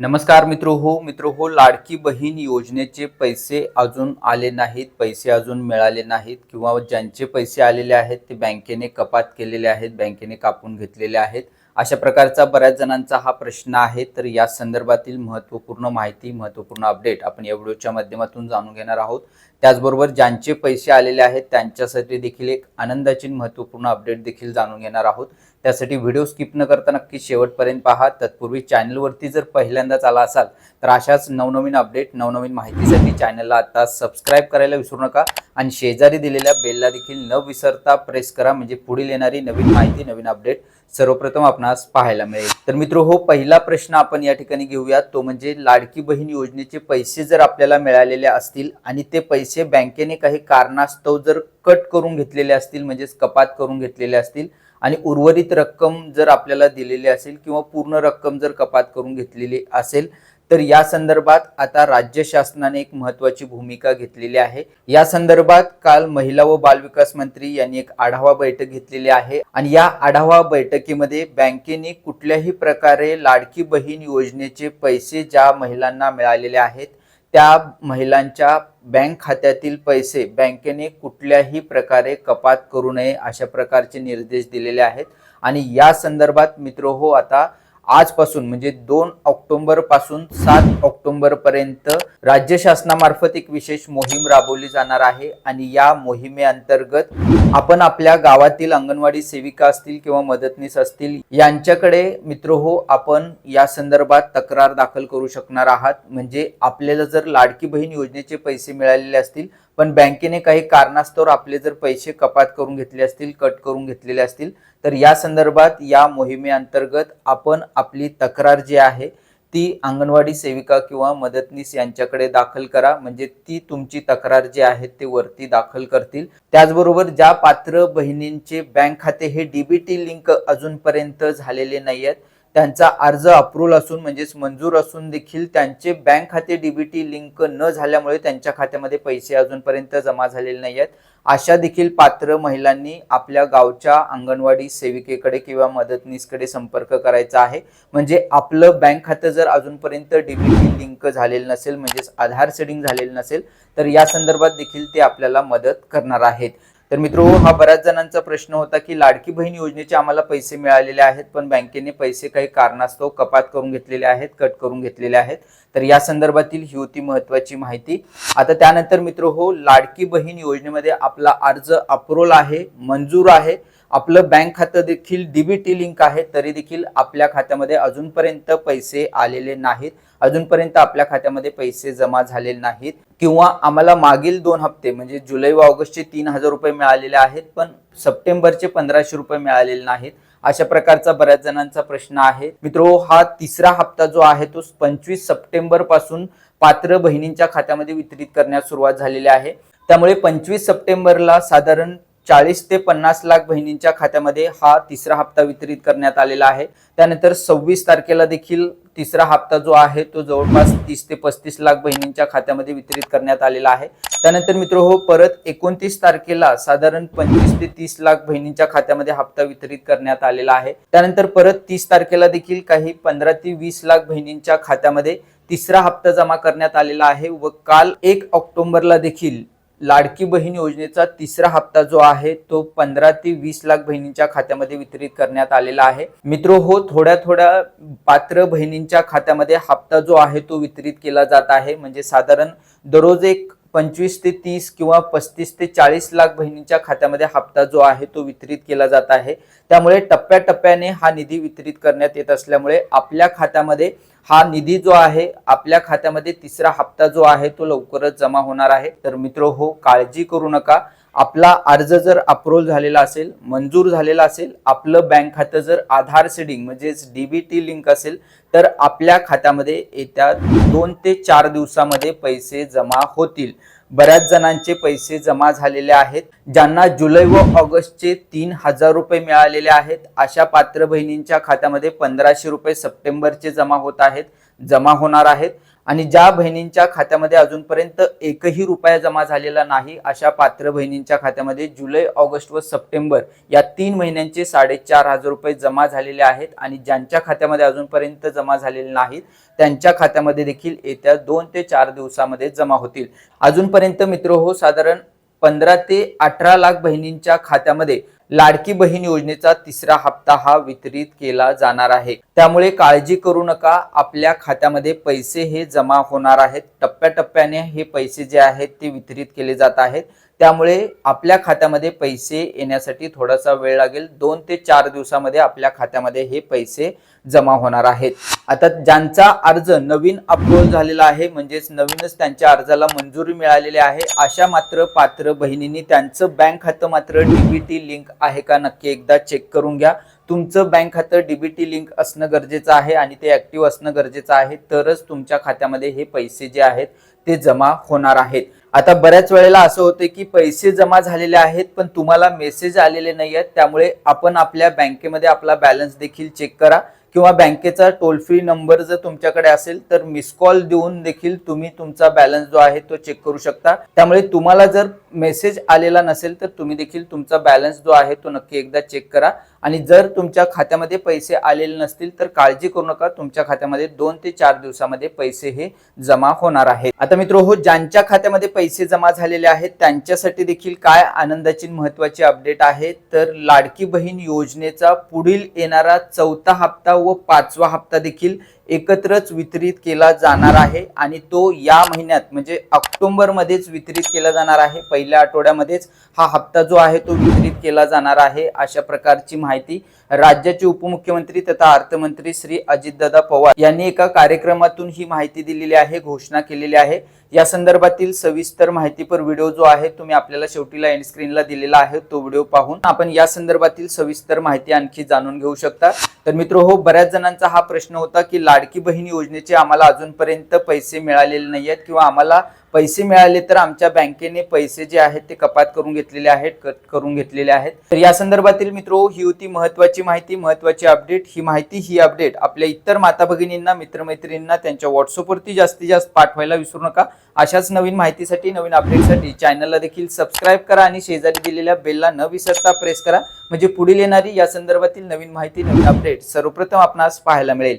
नमस्कार मित्र हो मित्र हो लाडकी बहीण योजनेचे पैसे अजून आले नाहीत पैसे अजून मिळाले नाहीत किंवा ज्यांचे पैसे आलेले आहेत ते बँकेने कपात केलेले आहेत बँकेने कापून घेतलेले आहेत. अशा प्रकारचा बऱ्याच जणांचा हा प्रश्न आहे. तर या संदर्भातील महत्त्वपूर्ण माहिती महत्त्वपूर्ण अपडेट आपण या व्हिडिओच्या माध्यमातून जाणून घेणार आहोत. त्याचबरोबर ज्यांचे पैसे आलेले आहेत त्यांच्यासाठी देखील एक आनंदाची महत्त्वपूर्ण अपडेट देखील जाणून घेणार आहोत. त्यासाठी व्हिडिओ स्किप न करता नक्की शेवटपर्यंत पहा. तत्पूर्वी चॅनलवरती जर पहिल्यांदाच आला असाल तर अशाच नवनवीन अपडेट नवनवीन माहितीसाठी चॅनलला आता सबस्क्राईब करायला विसरू नका. आणि शेजारी दिलेल्या बेलला देखील न विसरता प्रेस करा म्हणजे पुढील येणारी नवीन माहिती नवीन अपडेट सर्वप्रथम आपणास पाहायला मिळेल. तर मित्र हो पहिला प्रश्न आपण या ठिकाणी घेऊया. तो म्हणजे लाडकी बहीण योजनेचे पैसे जर आपल्याला मिळालेले असतील आणि ते पैसे बँकेने काही कारणास्तव जर कट करून घेतलेले असतील म्हणजेच कपात करून घेतलेले असतील आणि उर्वरित रक्कम जर आपल्याला दिलेली असेल किंवा पूर्ण रक्कम जर कपात करून घेतलेली असेल तर या संदर्भात आता राज्य शासनाने एक महत्वाची भूमिका घेतलेली आहे. या संदर्भात काल महिला व बालविकास मंत्री यांनी एक आढावा बैठक घेतलेली आहे आणि या आढावा बैठकीमध्ये बँकेने कुठल्याही प्रकारे लाडकी बहीण योजनेचे पैसे ज्या महिलांना मिळालेले आहेत त्या महिलांच्या बँक खात्यातील पैसे बँकेने कुठल्याही प्रकारे कपात करू नये अशा प्रकारचे निर्देश दिलेले आहेत. आणि या संदर्भात मित्र हो आता आजपासून म्हणजे दोन ऑक्टोबरपासून सात ऑक्टोबर पर्यंत राज्य शासनामार्फत एक विशेष मोहीम राबवली जाणार आहे. आणि या मोहिमेअंतर्गत आपण आपल्या गावातील अंगणवाडी सेविका असतील किंवा मदतनीस असतील यांच्याकडे मित्र हो आपण या संदर्भात तक्रार दाखल करू शकणार आहात. म्हणजे आपल्याला जर लाडकी बहीण योजनेचे पैसे मिळालेले असतील पण बँकेने काही कारणास्तव आपले जर पैसे कपात करून घेतले असतील कट करून घेतलेले असतील तर या संदर्भात या मोहिमेअंतर्गत आपण आपली तक्रार जी आहे ती अंगणवाडी सेविका किंवा मदतनीस यांच्याकडे दाखल करा. म्हणजे ती तुमची तक्रार जी आहे ते वरती दाखल करतील. त्याचबरोबर ज्या पात्र बहिणींचे बँक खाते हे डीबीटी लिंक अजूनपर्यंत झालेले नाही आहेत त्यांचा अर्ज अप्रूव्हल असून म्हणजेच मंजूर असून देखील त्यांचे बँक खाते डीबीटी लिंक न झाल्यामुळे त्यांच्या खात्यामध्ये पैसे अजूनपर्यंत जमा झालेले नाही आहेत. अशा देखील पात्र महिलांनी आपल्या गावच्या अंगणवाडी सेविकेकडे किंवा मदतनीसकडे संपर्क करायचा आहे. म्हणजे आपलं बँक खातं जर अजूनपर्यंत डीबीटी लिंक झालेलं नसेल म्हणजेच आधार सेडिंग झालेलं नसेल तर या संदर्भात देखील ते आपल्याला मदत करणार आहेत. तर मित्र हा बऱ्याच जणांचा प्रश्न होता की लाडकी बहीण योजनेचे आम्हाला पैसे मिळालेले आहेत पण बँकेने पैसे काही कारणास्तव कपात करून घेतलेले आहेत कट करून घेतलेले आहेत. तर या संदर्भातील ही होती महत्वाची माहिती. आता त्यानंतर मित्र हो लाडकी बहीण योजनेमध्ये आपला अर्ज अप्रूव्हल आहे मंजूर आहे. आपलं बँक खातं देखील डीबीटी लिंक आहे तरी देखील आपल्या खात्यामध्ये अजूनपर्यंत पैसे आलेले नाहीत. अजूनपर्यंत आपल्या खात्यामध्ये पैसे जमा झालेले नाहीत. किंवा आम्हाला मागील दोन हप्ते म्हणजे जुलै व ऑगस्टचे तीन हजार रुपये मिळालेले आहेत पण सप्टेंबरचे पंधराशे रुपये मिळालेले नाहीत. अशा प्रकारचा बऱ्याच जणांचा प्रश्न आहे. मित्रो हा तिसरा हप्ता जो आहे तो पंचवीस सप्टेंबरपासून पात्र बहिणींच्या खात्यामध्ये वितरित करण्यास सुरुवात झालेली आहे. त्यामुळे पंचवीस सप्टेंबरला साधारण चाळीस ते पन्नास लाख बहिणींच्या खात्यामध्ये हा तिसरा हप्ता वितरित करण्यात आलेला आहे. त्यानंतर सव्वीस तारखेला देखील तिसरा हप्ता जो आहे तो जवळपास तीस ते पस्तीस लाख बहिणींच्या खात्यामध्ये वितरित करण्यात आलेला आहे. त्यानंतर मित्र हो परत एकोणतीस तारखेला साधारण पंचवीस ते तीस लाख बहिणींच्या खात्यामध्ये हप्ता वितरित करण्यात आलेला आहे. त्यानंतर परत तीस तारखेला देखील काही पंधरा ते वीस लाख बहिणींच्या खात्यामध्ये तिसरा हप्ता जमा करण्यात आलेला आहे व काल एक ऑक्टोबरला देखील लाडकी बहीण योजनेचा तिसरा हप्ता जो आहे तो पंधरा ते वीस लाख बहिणींच्या खात्यामध्ये वितरित करण्यात आलेला आहे. मित्र हो थोड्या थोड्या पात्र बहिणींच्या खात्यामध्ये हप्ता जो आहे तो वितरित केला जात आहे. म्हणजे साधारण दररोज एक पंचवीस ते तीस किंवा पस्तीस ते चाळीस लाख बहिणींच्या खात्यामध्ये हप्ता जो आहे तो वितरित केला जात आहे. त्यामुळे टप्प्याटप्प्याने हा निधी वितरित करण्यात येत असल्यामुळे आपल्या खात्यामध्ये हा निधी जो आहे आपल्या खात्यामध्ये तिसरा हप्ता जो आहे तो लवकरच जमा होणार आहे. तर मित्र हो काळजी करू नका. आपला अर्ज जर अप्रूव्ह झालेला असेल मंजूर झालेला असेल आपलं बँक खातं जर आधार सेडिंग म्हणजेच डीबीटी लिंक असेल तर आपल्या खात्यामध्ये येत्या दोन ते चार दिवसामध्ये पैसे जमा होतील. बऱ्याच जणांचे पैसे जमा झालेले आहेत ज्यांना जुलै व ऑगस्टचे तीन हजार रुपये मिळालेले आहेत. अशा पात्र बहिणींच्या खात्यामध्ये पंधराशे रुपये सप्टेंबरचे जमा होत आहेत जमा होणार आहेत. आणि ज्या बहिणींच्या खात्यामध्ये अजूनपर्यंत एकही रुपया जमा झालेला नाही अशा पात्र बहिणींच्या खात्यामध्ये जुलै ऑगस्ट व सप्टेंबर या तीन महिन्यांचे साडेचार हजार रुपये जमा झालेले आहेत आणि ज्यांच्या खात्यामध्ये अजूनपर्यंत जमा झालेले नाहीत त्यांच्या खात्यामध्ये देखील येत्या दोन ते चार दिवसामध्ये जमा होतील. अजूनपर्यंत मित्र हो साधारण पंधरा ते अठरा लाख बहिणींच्या खात्यामध्ये लाडकी बहीण योजनेचा तिसरा हप्ता हा वितरित केला जाणार आहे. त्यामुळे काळजी करू नका आपल्या खात्यामध्ये पैसे हे जमा होणार आहेत. टप्प्याटप्प्याने हे पैसे जे आहेत ते वितरित केले जात आहेत. त्यामुळे आपल्या खात्यामध्ये पैसे येण्यासाठी थोडासा वेळ लागेल. दोन ते चार दिवसामध्ये आपल्या खात्यामध्ये हे पैसे जमा होणार आहेत. आता ज्यांचा अर्ज नवीन अप्रूव्ह झालेला आहे म्हणजेच नवीनच त्यांच्या अर्जाला मंजुरी मिळालेली आहे अशा मात्र पात्र बहिणींनी त्यांचं बँक खातं मात्र डीबीटी लिंक आहे का नक्की एकदा चेक करून घ्या. तुमचं बँक खातं डीबीटी लिंक असणं गरजेचं आहे आणि ते ऍक्टिव्ह असणं गरजेचं आहे तरच तुमच्या खात्यामध्ये हे पैसे जे आहेत ते जमा होणार आहेत. आता बऱ्याच वेळेला असं होतं की पैसे जमा झालेले आहेत पण तुम्हाला मेसेज आलेले नाही आहेत त्यामुळे आपण आपल्या बँकेमध्ये आपला बॅलन्स देखील चेक करा. किंवा बँकेचा टोल फ्री नंबर जर तुमच्याकडे असेल तर मिस कॉल देऊन देखील तुम्ही तुमचा बॅलन्स जो आहे तो चेक करू शकता. त्यामुळे तुम्हाला जर मेसेज आलेला नसेल तर तुम्ही देखील तुमचा बॅलन्स जो आहे तो नक्की एकदा चेक करा. आणि जर तुमच्या खात्यामध्ये पैसे आलेले नसतील तर काळजी करू नका. तुमच्या खात्यामध्ये दोन ते चार दिवसामध्ये पैसे हे जमा होणार आहेत. आता मित्र हो ज्यांच्या खात्यामध्ये पैसे जमा झालेले आहेत त्यांच्यासाठी देखील काय आनंदाची महत्वाची अपडेट आहे? तर लाडकी बहीण योजनेचा पुढील येणारा चौथा हप्ता व पाचवा हप्ता देखील एकत्रच वितरित केला जाणार आहे आणि तो या महिन्यात म्हणजे ऑक्टोबर मध्येच वितरित केला जाणार आहे. पहिल्या आठवड्यामध्येच हा हप्ता जो आहे तो वितरित केला जाणार आहे अशा प्रकारची माहिती राज्याचे उपमुख्यमंत्री तथा अर्थमंत्री श्री अजितदादा पवार यांनी एका कार्यक्रमातून ही माहिती दिलेली आहे घोषणा केलेली आहे. या संदर्भातील सविस्तर माहितीपर व्हिडिओ जो आहे तुम्ही आपल्याला शेवटीला एंड स्क्रीनला दिलेला आहे तो व्हिडिओ पाहून आपण या संदर्भातील सविस्तर माहिती आणखी जाणून घेऊ शकता. तर मित्र हो बऱ्याच जणांचा हा प्रश्न होता की लाडकी बहीण योजनेचे आम्हाला अजूनपर्यंत पैसे मिळालेले नाही आहेत किंवा आम्हाला पैसे मिळाले तर आमच्या बँकेने पैसे जे आहेत ते कपात करून घेतलेले आहेत कट करून घेतलेले आहेत. तर या संदर्भातील मित्र ही होती महत्वाची माहिती महत्वाची अपडेट. ही माहिती ही अपडेट आपल्या इतर माता भगिनींना मित्रमैत्रिणींना त्यांच्या व्हॉट्सअपवरती जास्तीत जास्त पाठवायला विसरू नका. अशाच नवीन माहितीसाठी नवीन अपडेटसाठी चॅनलला देखील सबस्क्राईब करा आणि शेजारी दिलेल्या बेलला न विसरता प्रेस करा. म्हणजे पुढील येणारी या संदर्भातील नवीन माहिती नवीन अपडेट सर्वप्रथम आपणास पाहायला मिळेल.